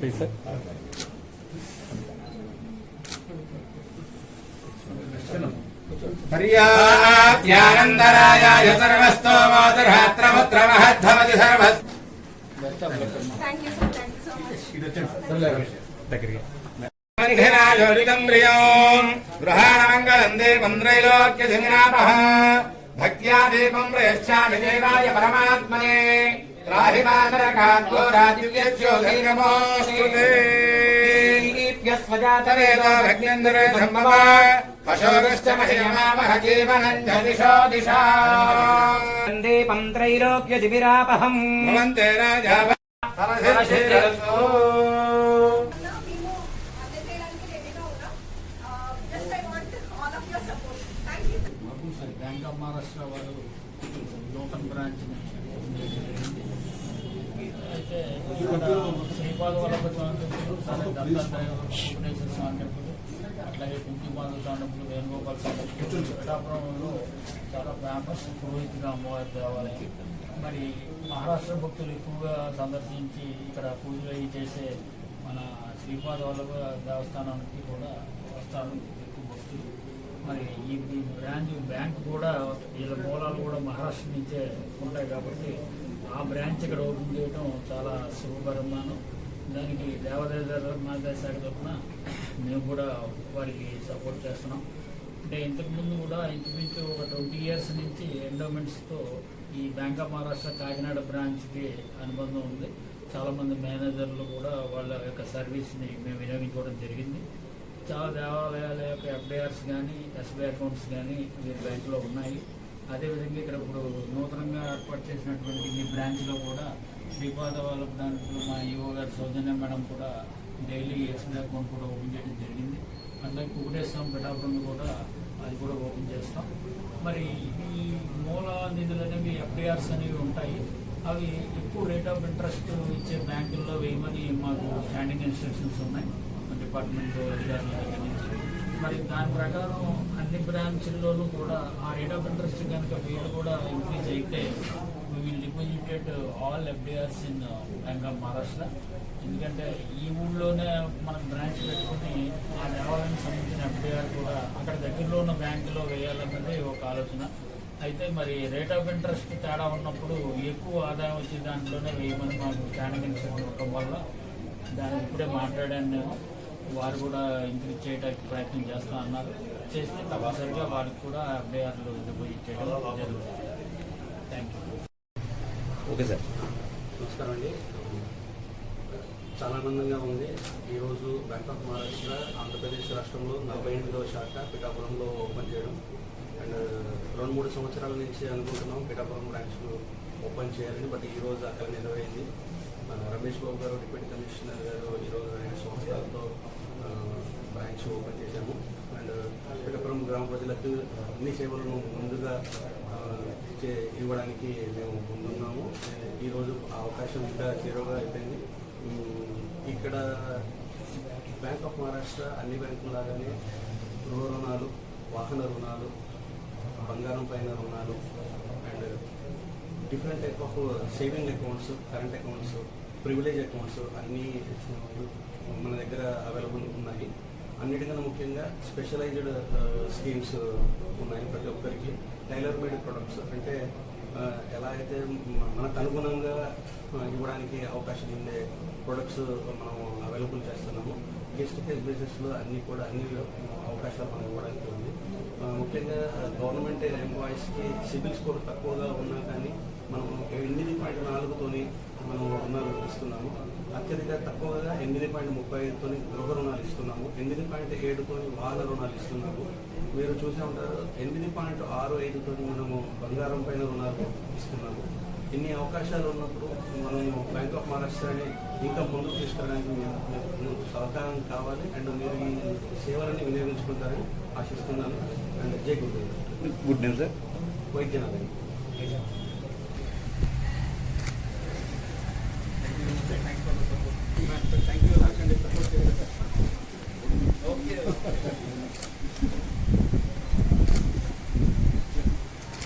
Please sit. पर्याप्यानन्दरायाय सर्वस्तो मातुर्हात्रमत्र महद्धमति सर्वस् Thank you, sir. Thank you so much. దగ్గరికి मन्धिनायोरिदम् प्रियोम् गृहाणमङ्गलम् देवम् त्रैलोक्यधिङ्नापः भक्त्या दीपम् प्रयच्छामि देवाय परमात्मने त्राहि मातरकाद्यो राजिव्यज्योधैरमोऽस्तुते स्वजातवेदो भग्नेन्द्रे धर्मव पशोगश्च मह्यमामह जीवनम् च दिशो दिशा दीपम् त्रैलोक्यदिविरापहम् भवन्ते राजा బ్యాంక్ ఆఫ్ మహారాష్ట్ర వాళ్ళు లోకల్ బ్రాంచ్ అయితే శ్రీపాద దత్తాత్రేయ వెంకటేశ్వర స్వామి టెంపుల్ అట్లాగే టెంపుల్ వేణుగోపాల పిఠాపురంలో చాలా ఫేమస్ పురోహితుల అమ్మవారి దేవాలయం. మరి మహారాష్ట్ర భక్తులు ఎక్కువగా సందర్శించి ఇక్కడ పూజలు అవి చేసే మన శ్రీపాద వల్లభ దేవస్థానానికి కూడా వస్తారు. మరి ఈ బ్రాంచ్ బ్యాంక్ కూడా వీళ్ళ మూలాలు కూడా మహారాష్ట్ర నుంచే ఉంటాయి కాబట్టి ఆ బ్రాంచ్ ఇక్కడ ఓపెన్ చేయడం చాలా శుభపరమాను దానికి దేవాదాయ ధర్మాదాయ శాఖ తరఫున మేము కూడా వారికి సపోర్ట్ చేస్తున్నాం. అంటే ఇంతకుముందు కూడా ఇంచుమించు ఒక ట్వంటీ ఇయర్స్ నుంచి ఎండోమెంట్స్తో ఈ బ్యాంక్ ఆఫ్ మహారాష్ట్ర కాకినాడ బ్రాంచ్కి అనుబంధం ఉంది. చాలామంది మేనేజర్లు కూడా వాళ్ళ యొక్క సర్వీస్ని మేము వినియోగించుకోవడం జరిగింది. చాలా దేవాలయాల యొక్క ఎఫ్డిఆర్స్ కానీ ఎస్బీఐ అకౌంట్స్ కానీ వీరి బ్యాంకులో ఉన్నాయి. అదేవిధంగా ఇక్కడ ఇప్పుడు నూతనంగా ఏర్పాటు చేసినటువంటి ఈ బ్రాంచ్లో కూడా శ్రీపాద వాళ్ళ దాంట్లో మా ఈఓ గారు సౌజన్య మేడం కూడా డైలీ ఎస్బీఐ అకౌంట్ కూడా ఓపెన్ చేయడం జరిగింది. అట్లాగే కుకుటేశ్వరం పిఠాపురంలో కూడా అది కూడా ఓపెన్ చేస్తాం. మరి ఈ మూల నిధులు అనేవి ఎఫ్డిఆర్స్ అనేవి ఉంటాయి. అవి ఎక్కువ రేట్ ఆఫ్ ఇంట్రెస్ట్ ఇచ్చే బ్యాంకుల్లో వేయమని మాకు స్టాండింగ్ ఇన్స్ట్రక్షన్స్ ఉన్నాయి. డిపార్ట్మెంట్ అధికారుల దగ్గర నుంచి. మరి దాని ప్రకారం అన్ని బ్రాంచ్ల్లోనూ కూడా ఆ రేట్ ఆఫ్ ఇంట్రెస్ట్ కనుక వీళ్ళు కూడా ఇంక్రీజ్ అయితే will deposited all FDRs in bank of Maharashtra ఎందుకంటే ఈ ఊళ్ళోనే మనం బ్రాంచ్ పెట్టుకుని ఆ దేవాలయానికి సంబంధించిన ఎఫ్డిఆర్ కూడా అక్కడ దగ్గరలో ఉన్న బ్యాంకులో వేయాలన్నది ఒక ఆలోచన. అయితే మరి రేట్ ఆఫ్ ఇంట్రెస్ట్ తేడా ఉన్నప్పుడు ఎక్కువ ఆదాయం వచ్చే దాంట్లోనే వేయమని మాకు స్టాండింగ్ ఉండటం వల్ల దాన్ని ఇప్పుడే మాట్లాడాను నేను. వారు కూడా ఇంక్రీజ్ చేయడానికి ప్రయత్నం చేస్తా అన్నారు. చేస్తే తప్పనిసరిగా వారికి కూడా ఎఫ్ఐఆర్లు డిపాజిట్ చేయడం జరుగుతుంది. Thank you okay sir. నమస్కారం అండి. చాలా ఆనందంగా ఉంది. ఈరోజు బ్యాంక్ ఆఫ్ మహారాష్ట్ర ఆంధ్రప్రదేశ్ రాష్ట్రంలో నలభై ఎనిమిదవ శాఖ పిఠాపురంలో ఓపెన్ చేయడం. అండ్ రెండు మూడు సంవత్సరాల నుంచి అనుకుంటున్నాం పిఠాపురం బ్రాంచ్ ఓపెన్ చేయాలని బట్ ఈ రోజు అక్కడ నెరవేరింది మన రమేష్ బాబు గారు డిప్యూటీ కమిషనర్ గారు ఈరోజు రెండు సంవత్సరాలతో బ్రాంచ్ ఓపెన్ చేశాము. అండ్ పిల్లపురం గ్రామ ప్రజలకు అన్ని సేవలను ముందుగా ఇచ్చే ఇవ్వడానికి మేము ముందున్నాము. ఈరోజు అవకాశం ఇంకా చేరువగా అయిపోయింది. ఇక్కడ బ్యాంక్ ఆఫ్ మహారాష్ట్ర అన్ని బ్యాంకుల లాగానే గృహ రుణాలు వాహన రుణాలు బంగారం పైన రుణాలు different type of saving accounts current accounts privilege accounts అన్నీ మన దగ్గర అవైలబుల్ ఉన్నాయి. అన్నిటికన్నా ముఖ్యంగా స్పెషలైజ్డ్ స్కీమ్స్ ఉన్నాయి ప్రతి ఒక్కరికి. టైలర్ మేడ్ ప్రొడక్ట్స్ అంటే ఎలా అయితే మనకు అనుగుణంగా ఇవ్వడానికి అవకాశం ఉండే ప్రొడక్ట్స్ మనం అవైలబుల్ చేస్తున్నాము. కేస్ టు కేస్ బేసిస్లో అన్నీ కూడా అన్ని అవకాశాలు మనం ఇవ్వడానికి ఉంది. ముఖ్యంగా గవర్నమెంట్ ఎంప్లాయీస్కి సిబిల్ స్కోర్ తక్కువగా ఉన్నా కానీ మనం ఎనిమిది పాయింట్ నాలుగుతోని మనం రుణాలు ఇస్తున్నాము. అత్యధిక తక్కువగా ఎనిమిది పాయింట్ ముప్పై ఐదుతో గృహ రుణాలు ఇస్తున్నాము. ఎనిమిది పాయింట్ ఏడుతో వాహన రుణాలు ఇస్తున్నాము. మీరు చూసే ఉంటారు ఎనిమిది పాయింట్ ఆరు ఐదుతో మనము బంగారం పైన రుణాలు ఇస్తున్నాము. ఇన్ని అవకాశాలు ఉన్నప్పుడు మనము బ్యాంక్ ఆఫ్ మహారాష్ట్రని ఇంకా ముందుకు తీసుకెళ్ళడానికి మేము- మేము సహకారం కావాలి. అండ్ మీరు ఈ సేవలని వినియోగించుకుంటారని ఆశిస్తున్నాను. అండ్ జై గురు గుడ్ నేమ్ సార్ వైద్యనాథన్.